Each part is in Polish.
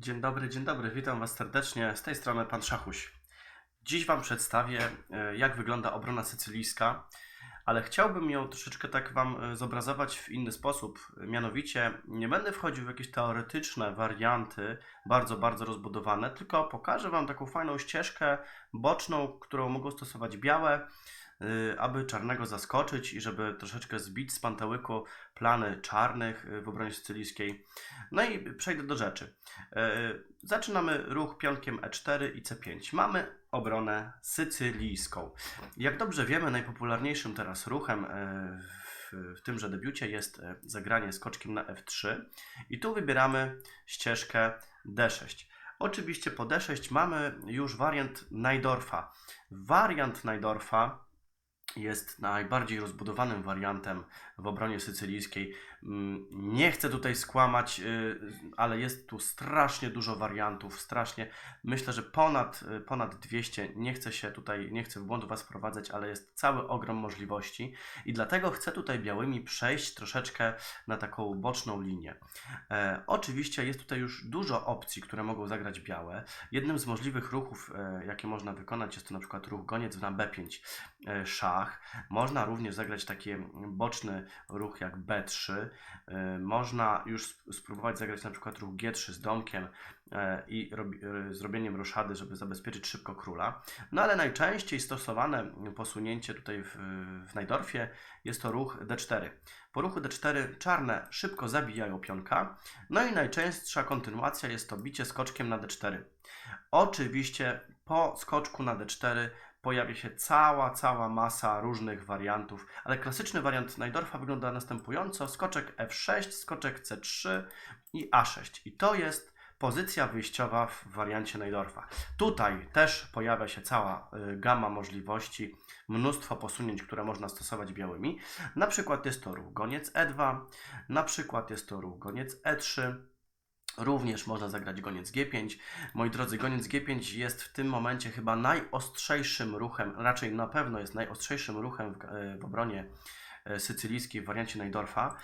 Dzień dobry, dzień dobry, witam Was serdecznie. Z tej strony Pan Szachuś. Dziś Wam przedstawię, e, jak wygląda obrona sycylijska, ale chciałbym ją troszeczkę tak Wam e, zobrazować w inny sposób. Mianowicie, nie będę wchodził w jakieś teoretyczne warianty, bardzo, bardzo rozbudowane, tylko pokażę Wam taką fajną ścieżkę boczną, którą mogą stosować białe, aby czarnego zaskoczyć i żeby troszeczkę zbić z pantełyku plany czarnych y, w obronie sycylijskiej. No i przejdę do rzeczy. E, Zaczynamy ruch pionkiem E4 i C5. Mamy obronę sycylijską. Jak dobrze wiemy, najpopularniejszym teraz ruchem w, tymże debiucie jest zagranie skoczkiem na F3 i tu wybieramy ścieżkę D6. Oczywiście po D6 mamy już wariant Najdorfa. Wariant Najdorfa jest najbardziej rozbudowanym wariantem w obronie sycylijskiej. Mm, Nie chcę tutaj skłamać, y, ale jest tu strasznie dużo wariantów, strasznie. Myślę, że ponad, y, ponad 200. Nie chcę się tutaj, nie chcę w błąd Was wprowadzać, ale jest cały ogrom możliwości i dlatego chcę tutaj białymi przejść troszeczkę na taką boczną linię. E, oczywiście jest tutaj już dużo opcji, które mogą zagrać białe. Jednym z możliwych ruchów, e, jakie można wykonać, jest to na przykład ruch goniec na B5 e, szach. Można również zagrać taki boczny ruch jak B3. E, Można już sp- spróbować zagrać na przykład ruch G3 z domkiem e, i e, zrobieniem roszady, żeby zabezpieczyć szybko króla. No ale najczęściej stosowane posunięcie tutaj w, w Najdorfie jest to ruch D4. Po ruchu D4 czarne szybko zabijają pionka. No i najczęstsza kontynuacja jest to bicie skoczkiem na D4. Oczywiście po skoczku na D4 pojawia się cała, cała masa różnych wariantów, ale klasyczny wariant Najdorfa wygląda następująco: skoczek F6, skoczek C3 i A6. I to jest pozycja wyjściowa w wariancie Najdorfa. Tutaj też pojawia się cała y, gama możliwości, mnóstwo posunięć, które można stosować białymi. Na przykład jest to ruch goniec E2, na przykład jest to ruch goniec E3. Również można zagrać goniec G5. Moi drodzy, goniec G5 jest w tym momencie chyba najostrzejszym ruchem, raczej na pewno jest najostrzejszym ruchem w, e, w obronie e, sycylijskiej w wariancie Najdorfa.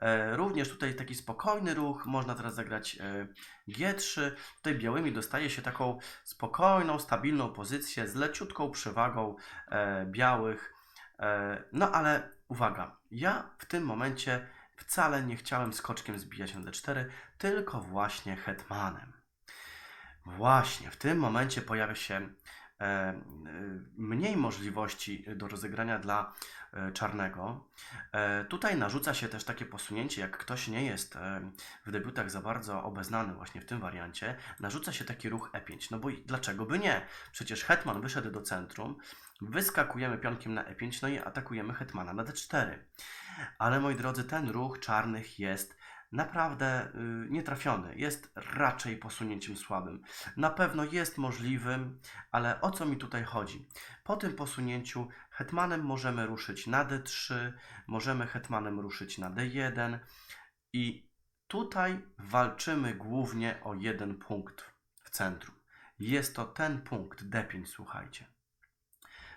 E, Również tutaj taki spokojny ruch, można teraz zagrać e, G3. Tutaj białymi dostaje się taką spokojną, stabilną pozycję z leciutką przewagą białych. No ale uwaga, ja w tym momencie wcale nie chciałem skoczkiem zbijać na D4, tylko właśnie hetmanem. Właśnie, w tym momencie pojawia się mniej możliwości do rozegrania dla e, czarnego. E, tutaj narzuca się też takie posunięcie, jak ktoś nie jest e, w debiutach za bardzo obeznany właśnie w tym wariancie, narzuca się taki ruch E5. No bo dlaczego by nie? Przecież hetman wyszedł do centrum, wyskakujemy pionkiem na E5, no i atakujemy hetmana na D4. Ale moi drodzy, ten ruch czarnych jest naprawdę y, nietrafiony. Jest raczej posunięciem słabym. Na pewno jest możliwym, ale o co mi tutaj chodzi? Po tym posunięciu hetmanem możemy ruszyć na D3, możemy hetmanem ruszyć na D1 i tutaj walczymy głównie o jeden punkt w centrum. Jest to ten punkt D5, słuchajcie.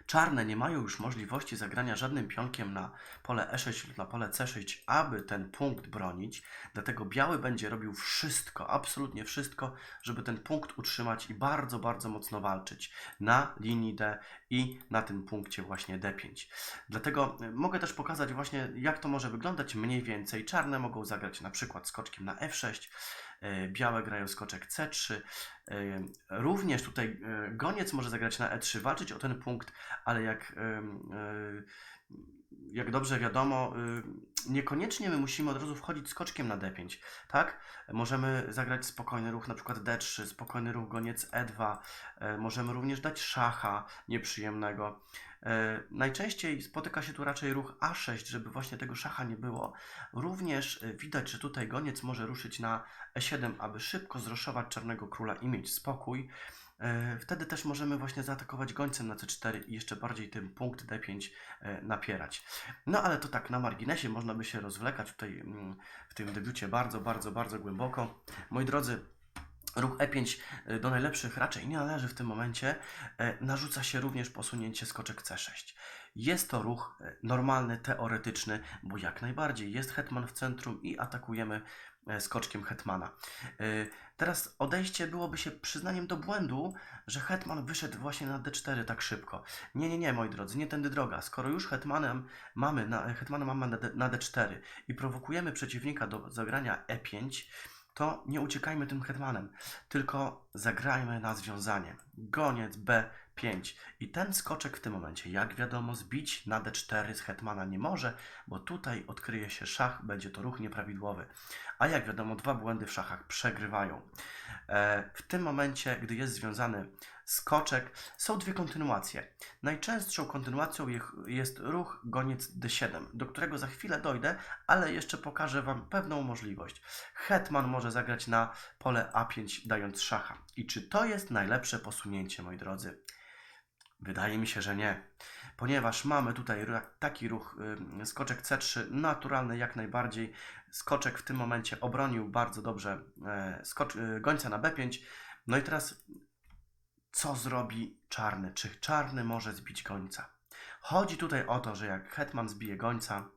Czarne nie mają już możliwości zagrania żadnym pionkiem na pole E6 lub na pole C6, aby ten punkt bronić. Dlatego biały będzie robił wszystko, absolutnie wszystko, żeby ten punkt utrzymać i bardzo, bardzo mocno walczyć na linii D i na tym punkcie właśnie D5. Dlatego y, mogę też pokazać właśnie, jak to może wyglądać mniej więcej. Czarne mogą zagrać na przykład skoczkiem na F6, y, białe grają skoczek C3. y, Również tutaj y, goniec może zagrać na E3, walczyć o ten punkt, ale jak, jak dobrze wiadomo, y, niekoniecznie my musimy od razu wchodzić skoczkiem na D5, tak? Możemy zagrać spokojny ruch, na przykład D3, spokojny ruch goniec E2, e, możemy również dać szacha nieprzyjemnego. E, Najczęściej spotyka się tu raczej ruch A6, żeby właśnie tego szacha nie było. Również e, widać, że tutaj goniec może ruszyć na E7, aby szybko zroszować czarnego króla i mieć spokój. E, Wtedy też możemy właśnie zaatakować gońcem na C4 i jeszcze bardziej ten punkt D5 e, napierać. No ale to tak na marginesie, można by się rozwlekać tutaj mm, w tym debiucie bardzo, bardzo, bardzo głęboko. Moi drodzy, ruch E5 e, do najlepszych raczej nie należy w tym momencie. Narzuca się również posunięcie skoczek C6. Jest to ruch normalny, teoretyczny, bo jak najbardziej jest hetman w centrum i atakujemy skoczkiem hetmana. E, Teraz odejście byłoby się przyznaniem do błędu, że hetman wyszedł właśnie na d4 tak szybko. Nie, nie, nie, moi drodzy, nie tędy droga. Skoro już hetmanem mamy na, mamy na, d, na d4 i prowokujemy przeciwnika do zagrania e5, to nie uciekajmy tym hetmanem, tylko zagrajmy na związanie. Goniec b5. I ten skoczek w tym momencie, jak wiadomo, zbić na d4 z hetmana nie może, bo tutaj odkryje się szach, będzie to ruch nieprawidłowy. A jak wiadomo, dwa błędy w szachach przegrywają. E, w tym momencie, gdy jest związany skoczek, są dwie kontynuacje. Najczęstszą kontynuacją je- jest ruch goniec d7, do którego za chwilę dojdę, ale jeszcze pokażę Wam pewną możliwość. Hetman może zagrać na pole a5, dając szacha. I czy to jest najlepsze posunięcie, moi drodzy? Wydaje mi się, że nie, ponieważ mamy tutaj taki ruch, skoczek c3, naturalny jak najbardziej. Skoczek w tym momencie obronił bardzo dobrze e, e, gońca na b5. No i teraz co zrobi czarny? Czy czarny może zbić gońca? Chodzi tutaj o to, że jak hetman zbije gońca,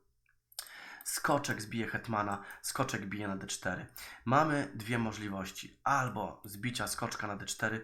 skoczek zbije hetmana, skoczek bije na d4. Mamy dwie możliwości. Albo zbicia skoczka na d4,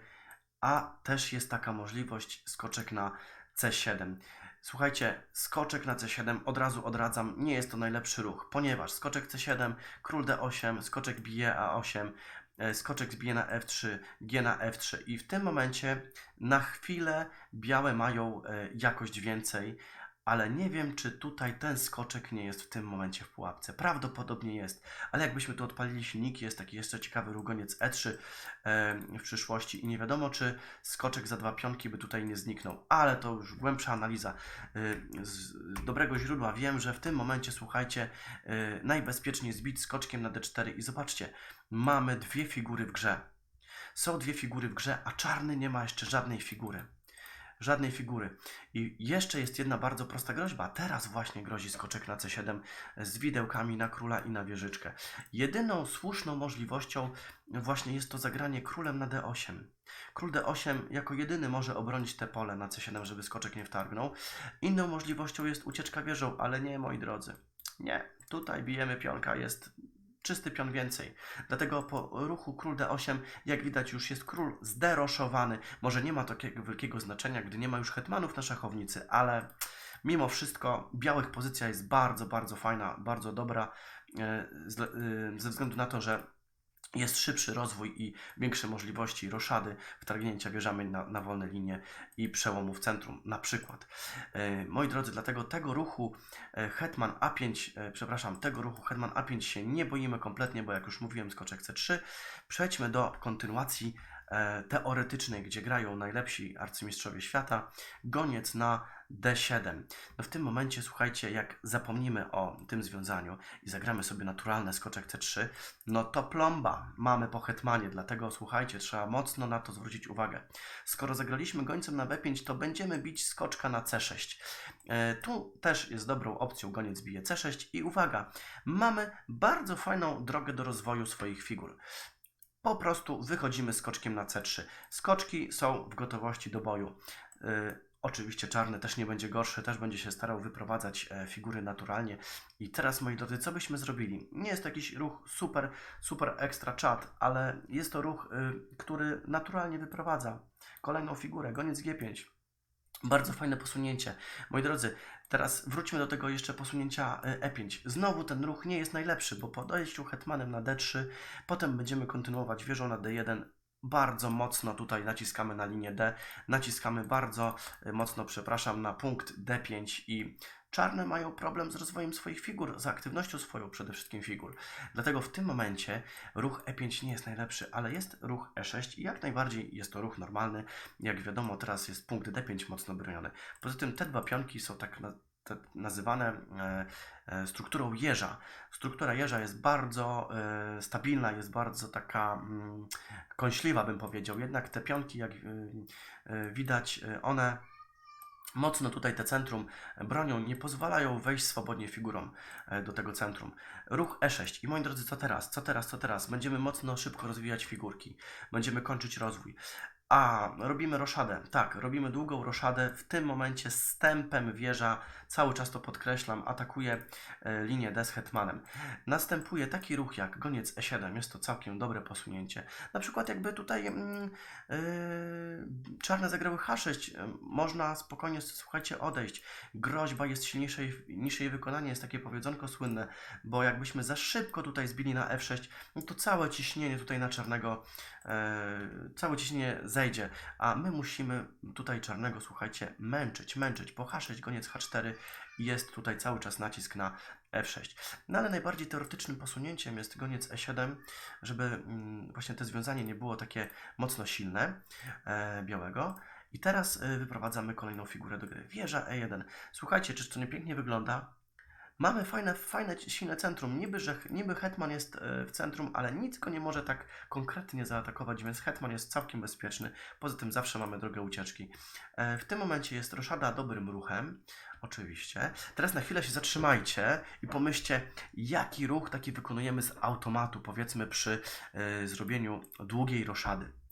a też jest taka możliwość skoczek na c7. Słuchajcie, skoczek na c7 od razu odradzam, nie jest to najlepszy ruch, ponieważ skoczek c7, król d8, skoczek bije a8, e, skoczek zbije na f3, g na f3 i w tym momencie na chwilę białe mają e, jakość więcej, ale nie wiem, czy tutaj ten skoczek nie jest w tym momencie w pułapce. Prawdopodobnie jest, ale jakbyśmy tu odpalili silniki, jest taki jeszcze ciekawy rugoniec e3 e, w przyszłości i nie wiadomo, czy skoczek za dwa pionki by tutaj nie zniknął, ale to już głębsza analiza e, z dobrego źródła. Wiem, że w tym momencie, słuchajcie, e, najbezpieczniej zbić skoczkiem na d4 i zobaczcie, mamy dwie figury w grze. Są dwie figury w grze, a czarny nie ma jeszcze żadnej figury. Żadnej figury. I jeszcze jest jedna bardzo prosta groźba. Teraz właśnie grozi skoczek na c7 z widełkami na króla i na wieżyczkę. Jedyną słuszną możliwością właśnie jest to zagranie królem na d8. Król d8 jako jedyny może obronić te pole na c7, żeby skoczek nie wtargnął. Inną możliwością jest ucieczka wieżą, ale nie, moi drodzy. Nie, tutaj bijemy pionka, jest czysty pion więcej. Dlatego po ruchu król d8, jak widać, już jest król zderoszowany. Może nie ma takiego wielkiego znaczenia, gdy nie ma już hetmanów na szachownicy, ale mimo wszystko białych pozycja jest bardzo, bardzo fajna, bardzo dobra, e, e, ze względu na to, że jest szybszy rozwój i większe możliwości roszady, wtargnięcia wieżami na, na wolne linie i przełomu w centrum, na przykład. E, moi drodzy, dlatego tego ruchu e, Hetman A5, e, przepraszam, tego ruchu Hetman A5 się nie boimy kompletnie, bo jak już mówiłem, skoczek C3. Przejdźmy do kontynuacji teoretycznej, gdzie grają najlepsi arcymistrzowie świata. Goniec na D7. No w tym momencie, słuchajcie, jak zapomnimy o tym związaniu i zagramy sobie naturalne skoczek C3, no to plomba mamy po hetmanie, dlatego słuchajcie, trzeba mocno na to zwrócić uwagę. Skoro zagraliśmy gońcem na B5, to będziemy bić skoczka na C6. E, tu też jest dobrą opcją goniec bije C6 i uwaga, mamy bardzo fajną drogę do rozwoju swoich figur. Po prostu wychodzimy skoczkiem na C3. Skoczki są w gotowości do boju. E, Oczywiście czarny też nie będzie gorszy, też będzie się starał wyprowadzać e, figury naturalnie. I teraz, moi drodzy, co byśmy zrobili? Nie jest to jakiś ruch super, super ekstra czat, ale jest to ruch, y, który naturalnie wyprowadza kolejną figurę, goniec G5. Bardzo fajne posunięcie. Moi drodzy, teraz wróćmy do tego jeszcze posunięcia y, E5. Znowu ten ruch nie jest najlepszy, bo po dojściu hetmanem na D3, potem będziemy kontynuować wieżą na D1. Bardzo mocno tutaj naciskamy na linię D, naciskamy bardzo y, mocno, przepraszam, na punkt D5 i czarne mają problem z rozwojem swoich figur, z aktywnością swoją przede wszystkim figur. Dlatego w tym momencie ruch E5 nie jest najlepszy, ale jest ruch E6 i jak najbardziej jest to ruch normalny. Jak wiadomo, teraz jest punkt D5 mocno broniony. Poza tym te dwa pionki są tak na, nazywane e, e, strukturą jeża. Struktura jeża jest bardzo e, stabilna, jest bardzo taka mm, kąśliwa, bym powiedział. Jednak te pionki, jak widać, one mocno tutaj te centrum bronią, nie pozwalają wejść swobodnie figurom e, do tego centrum. Ruch E6. I moi drodzy, co teraz? Co teraz? Co teraz? Będziemy mocno szybko rozwijać figurki. Będziemy kończyć rozwój. A, robimy roszadę. Tak, robimy długą roszadę. W tym momencie stępem wieża, cały czas to podkreślam, atakuje e, linię D z hetmanem. Następuje taki ruch jak goniec E7. Jest to całkiem dobre posunięcie. Na przykład jakby tutaj yy, czarne zagrały H6, e, można spokojnie, słuchajcie, odejść. Groźba jest silniejsza niż jej wykonanie, jest takie powiedzonko słynne, bo jakbyśmy za szybko tutaj zbili na F6, no to całe ciśnienie tutaj na czarnego, e, całe ciśnienie zejdzie, a my musimy tutaj czarnego, słuchajcie, męczyć, męczyć, po H6, goniec H4 i jest tutaj cały czas nacisk na F6. No ale najbardziej teoretycznym posunięciem jest goniec E7, żeby mm, właśnie to związanie nie było takie mocno silne e, białego. I teraz e, wyprowadzamy kolejną figurę do gry. Wieża E1. Słuchajcie, czyż to nie pięknie wygląda? Mamy fajne, fajne, silne centrum. Niby, że niby Hetman jest e, w centrum, ale nic go nie może tak konkretnie zaatakować, więc Hetman jest całkiem bezpieczny. Poza tym zawsze mamy drogę ucieczki. E, W tym momencie jest roszada dobrym ruchem, oczywiście. Teraz na chwilę się zatrzymajcie i pomyślcie, jaki ruch taki wykonujemy z automatu, powiedzmy przy e, zrobieniu długiej roszady.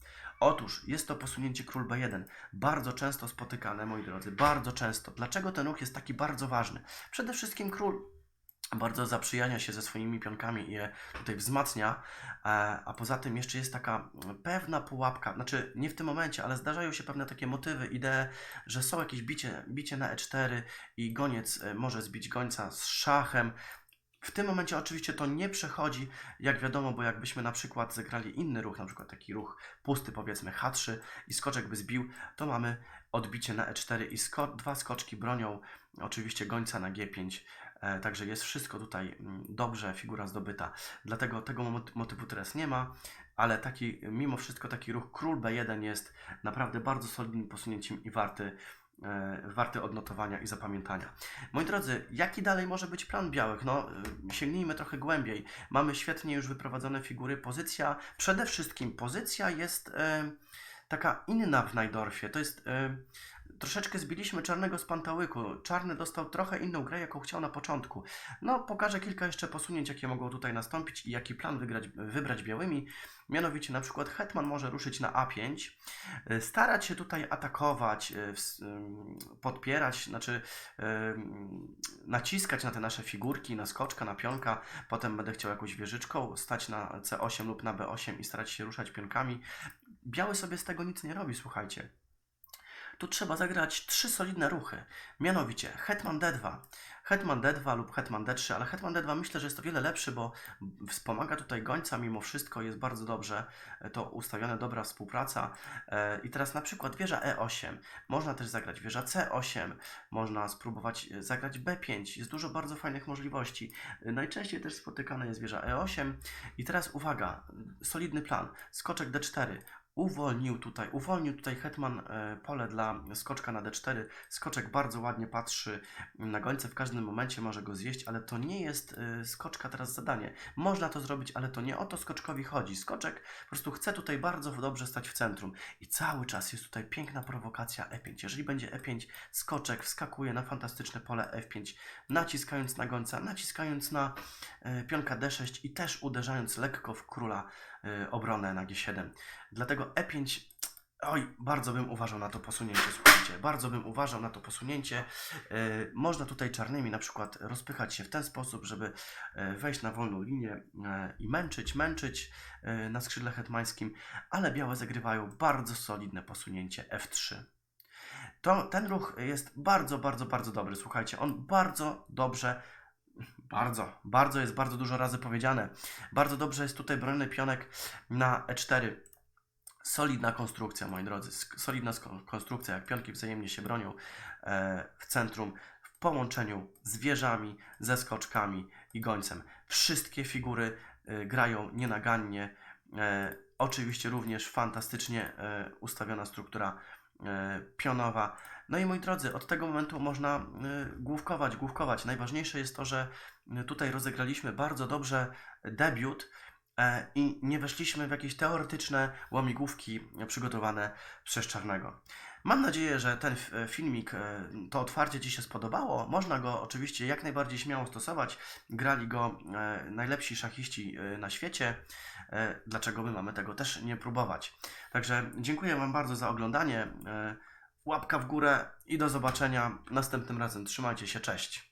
Otóż jest to posunięcie król B1, bardzo często spotykane, moi drodzy, bardzo często. Dlaczego ten ruch jest taki bardzo ważny? Przede wszystkim król bardzo zaprzyjania się ze swoimi pionkami i je tutaj wzmacnia, e, a poza tym jeszcze jest taka pewna pułapka, znaczy nie w tym momencie, ale zdarzają się pewne takie motywy, idee, że są jakieś bicie, bicie na E4 i goniec e, może zbić gońca z szachem. W tym momencie oczywiście to nie przechodzi, jak wiadomo, bo jakbyśmy na przykład zagrali inny ruch, na przykład taki ruch pusty powiedzmy H3 i skoczek by zbił, to mamy odbicie na E4 i sko- dwa skoczki bronią oczywiście gońca na G5, e, także jest wszystko tutaj mm, dobrze, figura zdobyta. Dlatego tego mot- motywu teraz nie ma, ale taki, mimo wszystko taki ruch król B1 jest naprawdę bardzo solidnym posunięciem i warty, e, warty odnotowania i zapamiętania. Moi drodzy, jaki dalej może być plan białych? No, y, sięgnijmy trochę głębiej. Mamy świetnie już wyprowadzone figury. Pozycja, przede wszystkim pozycja jest e, taka inna w Najdorfie. To jest. E, troszeczkę zbiliśmy czarnego z pantałyku. Czarny dostał trochę inną grę, jaką chciał na początku. No, pokażę kilka jeszcze posunięć, jakie mogą tutaj nastąpić i jaki plan wygrać, wybrać białymi. Mianowicie, na przykład, Hetman może ruszyć na A5, e, starać się tutaj atakować, e, podpierać, znaczy naciskać na te nasze figurki, na skoczka, na pionka. Potem będę chciał jakąś wieżyczką stać na C8 lub na B8 i starać się ruszać pionkami. Biały sobie z tego nic nie robi, słuchajcie. Tu trzeba zagrać trzy solidne ruchy. Mianowicie Hetman D2, Hetman D2 lub Hetman D3, ale Hetman D2 myślę, że jest o wiele lepszy, bo wspomaga tutaj gońca mimo wszystko, jest bardzo dobrze e, to ustawione, dobra współpraca. E, I teraz na przykład wieża E8, można też zagrać wieża C8, można spróbować e, zagrać B5, jest dużo bardzo fajnych możliwości. Najczęściej też spotykana jest wieża E8 i teraz uwaga, solidny plan, skoczek D4, uwolnił tutaj, uwolnił tutaj Hetman e, pole dla skoczka na D4. Skoczek bardzo ładnie patrzy na gońce, w każdym momencie może go zjeść, ale to nie jest e, skoczka teraz zadanie. Można to zrobić, ale to nie o to skoczkowi chodzi. Skoczek po prostu chce tutaj bardzo dobrze stać w centrum i cały czas jest tutaj piękna prowokacja E5. Jeżeli będzie E5, skoczek wskakuje na fantastyczne pole F5, naciskając na gońca, naciskając na e, pionka D6 i też uderzając lekko w króla e, obronę na G7. Dlatego E5, oj, bardzo bym uważał na to posunięcie, słuchajcie, bardzo bym uważał na to posunięcie. E, można tutaj czarnymi na przykład rozpychać się w ten sposób, żeby e, wejść na wolną linię i męczyć, męczyć na skrzydle hetmańskim, ale białe zagrywają bardzo solidne posunięcie F3. To, ten ruch jest bardzo, bardzo, bardzo dobry. Słuchajcie, on bardzo dobrze, bardzo, bardzo jest bardzo dużo razy powiedziane. Bardzo dobrze jest tutaj broniony pionek na E4. Solidna konstrukcja, moi drodzy. Solidna konstrukcja, jak pionki wzajemnie się bronią e, w centrum, w połączeniu z wieżami, ze skoczkami i gońcem. Wszystkie figury e, grają nienagannie. E, oczywiście również fantastycznie ustawiona struktura pionowa. No i moi drodzy, od tego momentu można główkować, główkować. Najważniejsze jest to, że tutaj rozegraliśmy bardzo dobrze debiut e, i nie weszliśmy w jakieś teoretyczne łamigłówki przygotowane przez Czarnego. Mam nadzieję, że ten filmik, e, to otwarcie Ci się spodobało. Można go oczywiście jak najbardziej śmiało stosować. Grali go e, najlepsi szachiści na świecie. Dlaczego my mamy tego też nie próbować? Także dziękuję Wam bardzo za oglądanie. Łapka w górę i do zobaczenia następnym razem. Trzymajcie się, cześć.